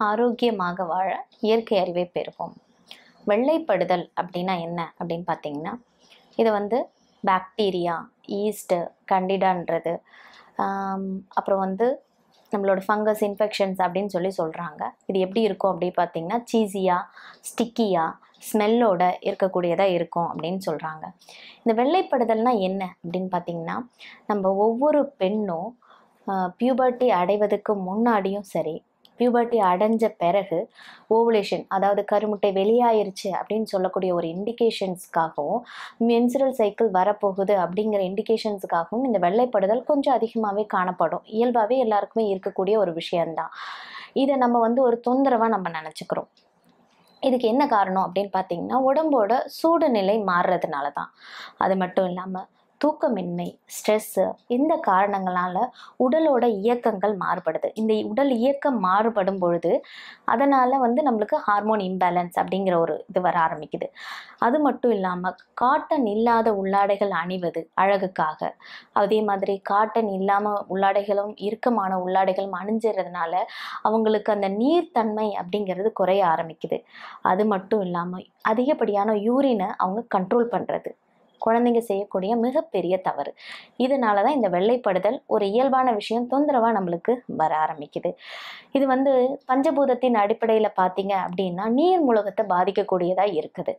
ஆரோக்கியமாக வாழ இயற்கை அறிவை பெறுவோம். வெள்ளைப்படுதல் அப்படின்னா என்ன அப்படின்னு பார்த்தீங்கன்னா இது வந்து பாக்டீரியா ஈஸ்ட்டு கண்டிடான்றது அப்புறம் வந்து நம்மளோட ஃபங்கஸ் இன்ஃபெக்ஷன்ஸ் அப்படின்னு சொல்லி சொல்கிறாங்க இது எப்படி இருக்கும் அப்படி பார்த்தீங்கன்னா சீஸியாக ஸ்டிக்கியாக ஸ்மெல்லோட இருக்கக்கூடியதாக இருக்கும் அப்படின்னு சொல்கிறாங்க இந்த வெள்ளைப்படுதல்னால் என்ன அப்படின்னு பார்த்தீங்கன்னா நம்ம ஒவ்வொரு பெண்ணும் பியூபர்ட்டி அடைவதற்கு முன்னாடியும் சரி பியூபர்ட்டி அடைஞ்ச பிறகு ஓவுலேஷன் அதாவது கருமுட்டை வெளியாயிருச்சு அப்படின்னு சொல்லக்கூடிய ஒரு இண்டிகேஷன்ஸ்க்காகவும் மென்சுரல் சைக்கிள் வரப்போகுது அப்படிங்கிற இண்டிகேஷன்ஸுக்காகவும் இந்த வெள்ளைப்படுதல் கொஞ்சம் அதிகமாகவே காணப்படும். இயல்பாகவே எல்லாருக்குமே இருக்கக்கூடிய ஒரு விஷயந்தான் இதை நம்ம வந்து ஒரு தொந்தரவாக நம்ம நினச்சிக்கிறோம். இதுக்கு என்ன காரணம் அப்படின்னு பார்த்தீங்கன்னா உடம்போட சூடுநிலை மாறுறதுனால தான் அது மட்டும் இல்லாமல் தூக்கமின்மை ஸ்ட்ரெஸ்ஸு இந்த காரணங்களால் உடலோட இயக்கங்கள் மாறுபடுது. இந்த உடல் இயக்கம் மாறுபடும் பொழுது அதனால் வந்து நம்மளுக்கு ஹார்மோன் இம்பேலன்ஸ் அப்படிங்கிற ஒரு இது வர ஆரம்பிக்குது. அது மட்டும் இல்லாமல் காட்டன் இல்லாத உள்ளாடைகள் அணிவது அழகுக்காக. அதே மாதிரி காட்டன் இல்லாமல் உள்ளாடைகளும் இறுக்கமான உள்ளாடைகளும் அணிஞ்சிறதுனால அவங்களுக்கு அந்த நீர்த்தன்மை அப்படிங்கிறது குறைய ஆரம்பிக்குது. அது மட்டும் இல்லாமல் அதிகப்படியான யூரினை அவங்க கண்ட்ரோல் பண்ணுறது குழந்தைங்க செய்யக்கூடிய மிகப்பெரிய தவறு. இதனால தான் இந்த வெள்ளைப்படுதல் ஒரு இயல்பான விஷயம் தொந்தரவாக நம்மளுக்கு வர ஆரம்பிக்குது. இது வந்து பஞ்சபூதத்தின் அடிப்படையில் பார்த்தீங்க அப்படின்னா நீர் மூலகத்தை பாதிக்கக்கூடியதாக இருக்குது.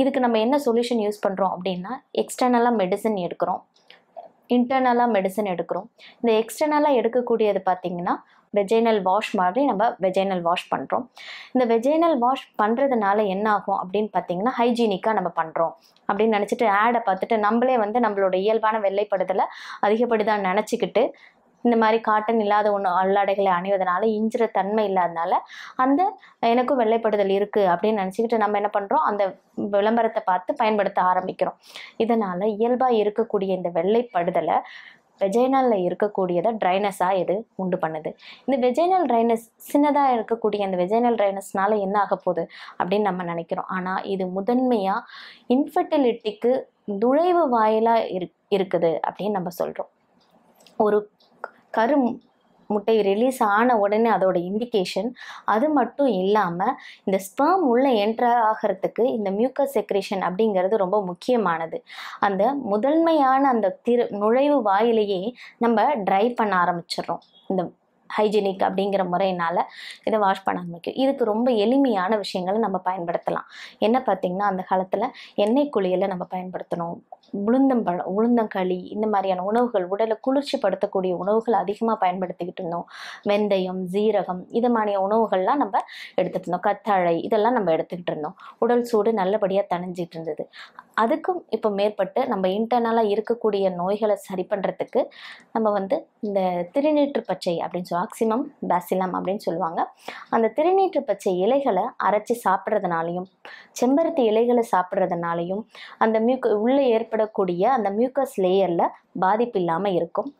இதுக்கு நம்ம என்ன சொல்யூஷன் யூஸ் பண்ணுறோம் அப்படின்னா எக்ஸ்டர்னலாக மெடிசன் எடுக்கிறோம். இன்டர்னலாக மெடிசன் எடுக்கிறோம். இந்த எக்ஸ்டர்னலாக எடுக்கக்கூடியது பார்த்திங்கன்னா வெஜைனல் வாஷ் மாதிரி நம்ம வெஜைனல் வாஷ் பண்ணுறோம் இந்த வெஜைனல் வாஷ் பண்ணுறதுனால என்ன ஆகும் அப்படின்னு பார்த்தீங்கன்னா ஹைஜீனிக்காக நம்ம பண்ணுறோம் அப்படின்னு நினச்சிட்டு ஆடை பார்த்துட்டு நம்மளே வந்து நம்மளோட இயல்பான வெள்ளைப்படுதலை அதிகப்படுதான் நினச்சிக்கிட்டு இந்த மாதிரி காட்டன் இல்லாத ஒன்று அல்லாடைகளை அணிவதனால இஞ்சுற தன்மை இல்லாதனால அந்த எனக்கும் வெள்ளைப்படுதல் இருக்குது அப்படின்னு நினச்சிக்கிட்டு நம்ம என்ன பண்ணுறோம் அந்த விளம்பரத்தை பார்த்து பயன்படுத்த ஆரம்பிக்கிறோம். இதனால் இயல்பாக இருக்கக்கூடிய இந்த வெள்ளைப்படுதலை வெஜைனலில் இருக்கக்கூடியதை ட்ரைனஸாக இது உண்டு பண்ணுது. இந்த வெஜைனல் ட்ரைனஸ் சின்னதாக இருக்கக்கூடிய இந்த வெஜைனல் ட்ரைனஸ்னால என்ன ஆக போகுது அப்படின்னு நம்ம நினைக்கிறோம். ஆனால் இது முதன்மையாக இன்ஃபர்டிலிட்டிக்கு நுழைவு வாயிலாக இரு இருக்குது அப்படின்னு நம்ம சொல்கிறோம் ஒரு கரு முட்டை ரிலீஸ் ஆன உடனே அதோட இண்டிகேஷன் அது மட்டும் இல்லாமல் இந்த ஸ்பெர்ம் உள்ளே என்டர் ஆகிறதுக்கு இந்த மியூக்கஸ் செக்ரேஷன் அப்படிங்கிறது ரொம்ப முக்கியமானது. அந்த முதன்மையான அந்த திரு நுழைவு வாயிலையே நம்ம ட்ரை பண்ண ஆரம்பிச்சிடுறோம். இந்த ஹைஜீனிக் அப்படிங்கிற முறையினால் இதை வாஷ் பண்ண ஆரம்பிக்கும். இதுக்கு ரொம்ப எளிமையான விஷயங்களை நம்ம பயன்படுத்தலாம். என்ன பார்த்திங்கன்னா அந்த காலத்தில் எண்ணெய் குளியலை நம்ம பயன்படுத்தணும். உளுந்தம்பழம் உளுந்தங்களி இந்த மாதிரியான உணவுகள் உடலை குளிர்ச்சிப்படுத்தக்கூடிய உணவுகள் அதிகமாக பயன்படுத்திக்கிட்டு இருந்தோம். வெந்தயம் ஜீரகம் இது மாதிரியான உணவுகள்லாம் நம்ம எடுத்துகிட்டு இருந்தோம். கத்தாழை இதெல்லாம் நம்ம எடுத்துக்கிட்டு இருந்தோம். உடல் சூடு நல்லபடியாக தணிஞ்சிட்டு இருந்தது. அதுக்கும் இப்போ மேற்பட்டு நம்ம இன்டர்னலாக இருக்கக்கூடிய நோய்களை சரி பண்ணுறதுக்கு நம்ம வந்து இந்த திருநீற்று பச்சை அப்படின்னு சொல்லி ஆக்சிமம் பேசிலம் அப்படின்னு சொல்லுவாங்க. அந்த திருநீற்று பச்சை இலைகளை அரைச்சி சாப்பிட்றதுனாலையும் செம்பருத்தி இலைகளை சாப்பிட்றதுனாலையும் அந்த மியூக்க உள்ளே ஏற்படக்கூடிய அந்த மியூக்கஸ் லேயரில் பாதிப்பு இல்லாமல் இருக்கும்.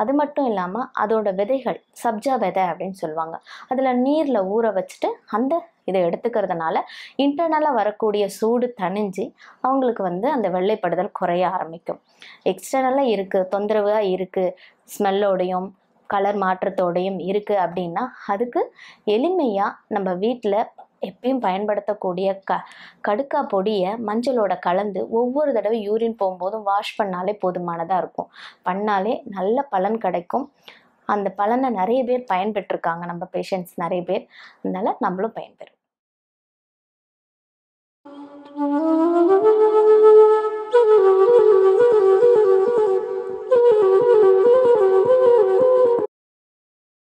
அது மட்டும் இல்லாமல் அதோட விதைகள் சப்ஜா விதை அப்படின்னு சொல்லுவாங்க. அதில் நீரில் ஊற வச்சுட்டு அந்த இதை எடுத்துக்கிறதுனால இன்டர்னலாக வரக்கூடிய சூடு தணிஞ்சு அவங்களுக்கு வந்து அந்த வெள்ளைப்படுதல் குறைய ஆரம்பிக்கும். எக்ஸ்டர்னலாக இருக்குது தொந்தரவாக இருக்குது ஸ்மெல்லோடையும் கலர் மாற்றத்தோடையும் இருக்குது அப்படின்னா அதுக்கு எளிமையாக நம்ம வீட்டில் எப்பயும் பயன்படுத்தக்கூடிய க கடுக்கா பொடியை மஞ்சளோட கலந்து ஒவ்வொரு தடவை யூரின் போகும்போதும் வாஷ் பண்ணாலே போதுமானதாக இருக்கும். பண்ணாலே நல்ல பலன் கிடைக்கும். அந்த பலனை நிறைய பேர் பயன்பெற்றிருக்காங்க. நம்ம பேஷண்ட்ஸ் நிறைய பேர். அதனால நம்மளும் பயன்பெறும்